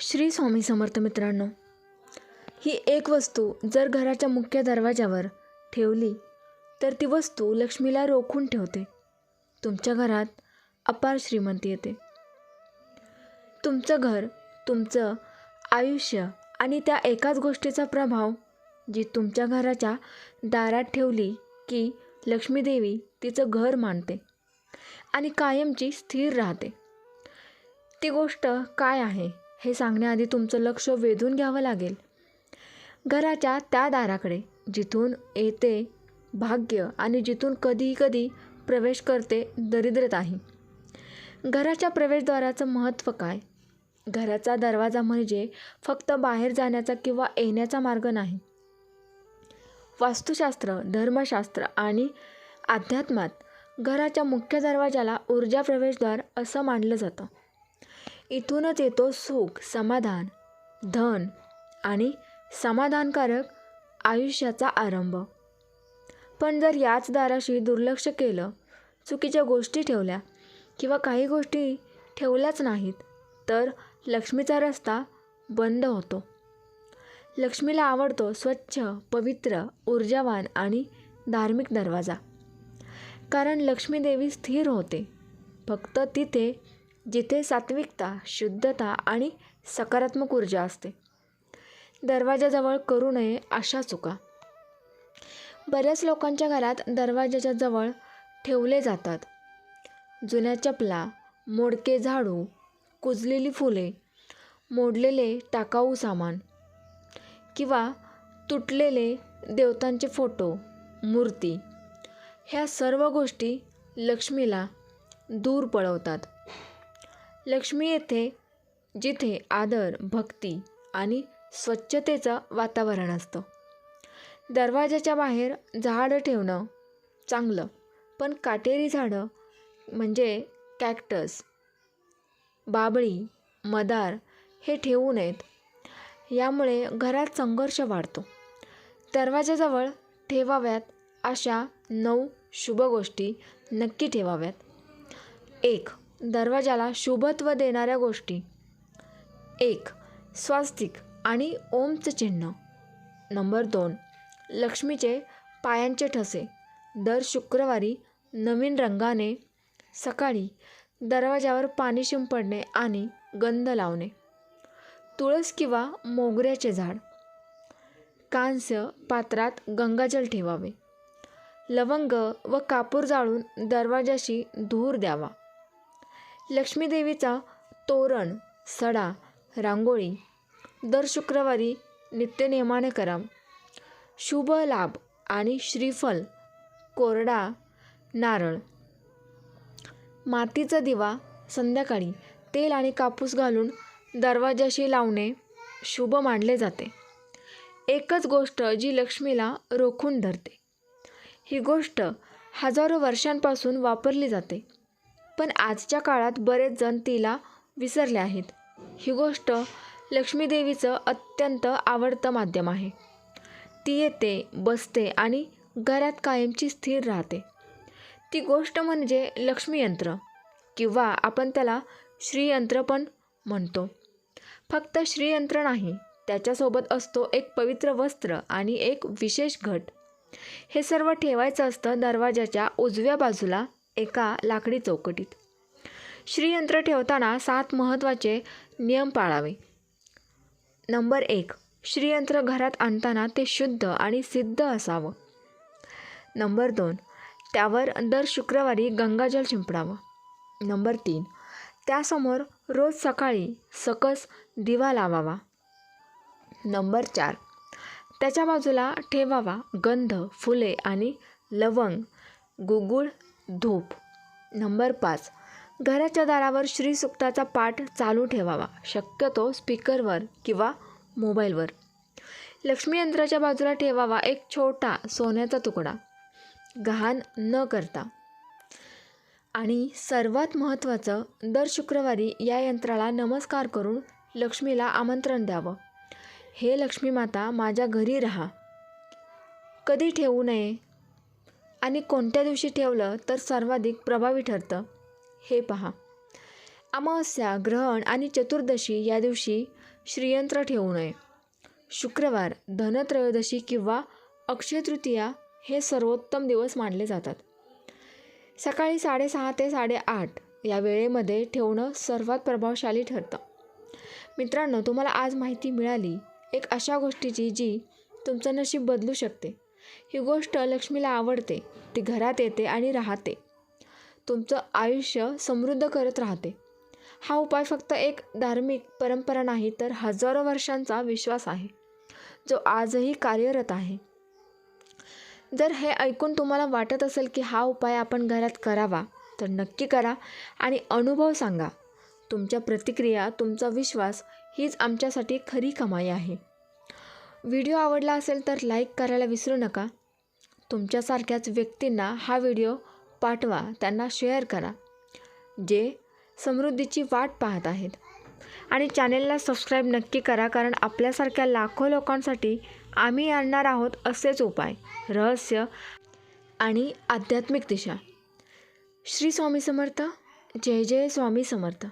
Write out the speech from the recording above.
श्री स्वामी समर्थ मित्रांनो ही एक वस्तू जर घराच्या मुख्य दरवाजावर ठेवली तर ती वस्तू लक्ष्मीला रोखून ठेवते. तुमच्या घरात अपार श्रीमंती येते. तुमचं घर तुमचं आयुष्य आणि त्या एकाच गोष्टीचा प्रभाव जी तुमच्या घराच्या दारात ठेवली की लक्ष्मीदेवी तिचं घर मानते आणि कायमची स्थिर राहते. ती गोष्ट काय आहे? हे सांगण्याआधी तुमचं लक्ष वेधून घ्यावं लागेल. घराच्या त्या दाराकडे जिथून येते भाग्य आणि जिथून कधी कधी प्रवेश करते दरिद्रताही घराच्या प्रवेशद्वाराचं महत्त्व काय? घराचा दरवाजा म्हणजे फक्त बाहेर जाण्याचा किंवा येण्याचा मार्ग नाही. वास्तुशास्त्र धर्मशास्त्र आणि अध्यात्मात घराच्या मुख्य दरवाजाला ऊर्जा प्रवेशद्वार असं मानलं जातं. इथूनच येतो सुख समाधान धन आणि समाधानकारक आयुष्याचा आरंभ. पण जर याच दाराशी दुर्लक्ष केलं चुकीच्या गोष्टी ठेवल्या किंवा काही गोष्टी ठेवल्याच नाहीत तर लक्ष्मीचा रस्ता बंद होतो. लक्ष्मीला आवडतो स्वच्छ पवित्र ऊर्जावान आणि धार्मिक दरवाजा. कारण लक्ष्मीदेवी स्थिर होते. फक्त तिथे जिथे सात्विकता शुद्धता आणि सकारात्मक ऊर्जा असते. दरवाजाजवळ करू नये अशा चुका. बऱ्याच लोकांच्या घरात दरवाजाच्या जवळ ठेवले जातात. जुन्या चपला मोडके झाडू कुजलेली फुले मोडलेले टाकाऊ सामान किंवा तुटलेले देवतांचे फोटो मूर्ती ह्या सर्व गोष्टी लक्ष्मीला दूर पळवतात. लक्ष्मी येथे जिथे आदर भक्ती आणि स्वच्छतेचं वातावरण असतं. दरवाजाच्या बाहेर झाडं ठेवणं चांगलं पण काटेरी झाडं म्हणजे कॅक्टस बाबळी मदार हे ठेवू नयेत. यामुळे घरात संघर्ष वाढतो. दरवाजाजवळ ठेवाव्यात अशा नऊ शुभ गोष्टी नक्की ठेवाव्यात. एक दरवाजाला शुभत्व देणाऱ्या गोष्टी. एक स्वास्तिक आणि ओमचं चिन्ह. नंबर दोन लक्ष्मीचे पायांचे ठसे. दर शुक्रवारी नवीन रंगाने सकाळी दरवाजावर पाणी शिंपडणे आणि गंध लावणे. तुळस किंवा मोगऱ्याचे झाड. कांस्य पात्रात गंगाजल ठेवावे. लवंग व कापूर जाळून दरवाजाशी धूर द्यावा. लक्ष्मीदेवीचा तोरण सडा रांगोळी दर शुक्रवारी नित्यनियमाने करा. शुभ लाभ आणि श्रीफल कोरडा नारळ. मातीचा दिवा संध्याकाळी तेल आणि कापूस घालून दरवाजाशी लावणे शुभ मानले जाते. एकच गोष्ट जी लक्ष्मीला रोखून धरते. ही गोष्ट हजारो वर्षांपासून वापरली जाते. पण आजच्या काळात बरेच जण तिला विसरले आहेत. ही गोष्ट लक्ष्मीदेवीचं अत्यंत आवडतं माध्यम आहे. ती येते बसते आणि घरात कायमची स्थिर राहते. ती गोष्ट म्हणजे लक्ष्मीयंत्र किंवा आपण त्याला श्रीयंत्र पण म्हणतो. फक्त श्रीयंत्र नाही त्याच्यासोबत असतो एक पवित्र वस्त्र आणि एक विशेष घट. हे सर्व ठेवायचं असतं दरवाजाच्या उजव्या बाजूला एका लाकडी चौकटीत. श्रीयंत्र ठेवताना सात महत्त्वाचे नियम पाळावे. नंबर एक श्रीयंत्र घरात आणताना ते शुद्ध आणि सिद्ध असावं. नंबर दोन त्यावर दर शुक्रवारी गंगाजल शिंपडावं. नंबर तीन त्यासमोर रोज सकाळी सकस दिवा लावावा. नंबर चार त्याच्या बाजूला ठेवावा गंध फुले आणि लवंग गुगुळ धूप. नंबर पाच. घराच्या दारावर श्रीसुक्ताचा पाठ चालू ठेवावा. शक्यतो स्पीकरवर किंवा मोबाईलवर. लक्ष्मी यंत्राच्या बाजूला ठेवावा एक छोटा सोन्याचा तुकडा. गहाण न करता. आणि सर्वात महत्त्वाचं दर शुक्रवारी या यंत्राला नमस्कार करून लक्ष्मीला आमंत्रण द्यावं. हे लक्ष्मी माता माझ्या घरी राहा. कधी ठेवू नये? आणि कोणत्या दिवशी ठेवलं तर सर्वाधिक प्रभावी ठरतं? हे पहा. अमावस्या ग्रहण आणि चतुर्दशी या दिवशी श्रीयंत्र ठेवू नये. शुक्रवार धनत्रयोदशी किंवा अक्षय तृतीया हे सर्वोत्तम दिवस मानले जातात. सकाळी साडेसहा ते साडेआठ या वेळेमध्ये ठेवणं सर्वात प्रभावशाली ठरतं. मित्रांनो तुम्हाला आज माहिती मिळाली एक अशा गोष्टीची जी तुमचं नशीब बदलू शकते. ही गोष्ट लक्ष्मीला आवडते. ती घरात येते आणि राहते. तुमचं आयुष्य समृद्ध करत राहते. हा उपाय फक्त एक धार्मिक परंपरा नाही तर हजारो वर्षांचा विश्वास आहे. जो आजही कार्यरत आहे. जर हे ऐकून तुम्हाला वाटत असेल की हा उपाय आपण घरात करावा तर नक्की करा आणि अनुभव सांगा. तुमच्या प्रतिक्रिया तुमचा विश्वास हीच आमच्यासाठी खरी कमाई आहे. व्हिडिओ आवडला असेल तर लाईक करायला विसरू नका. तुमच्यासारख्याच व्यक्तींना हा व्हिडिओ पाठवा. त्यांना शेअर करा जे समृद्धीची वाट पाहत आहेत. आणि चॅनेलला सबस्क्राईब नक्की करा कारण आपल्यासारख्या लाखो लोकांसाठी आम्ही आणणार आहोत असेच उपाय. रहस्य आणि आध्यात्मिक दिशा. श्री स्वामी समर्थ. जय जय स्वामी समर्थ.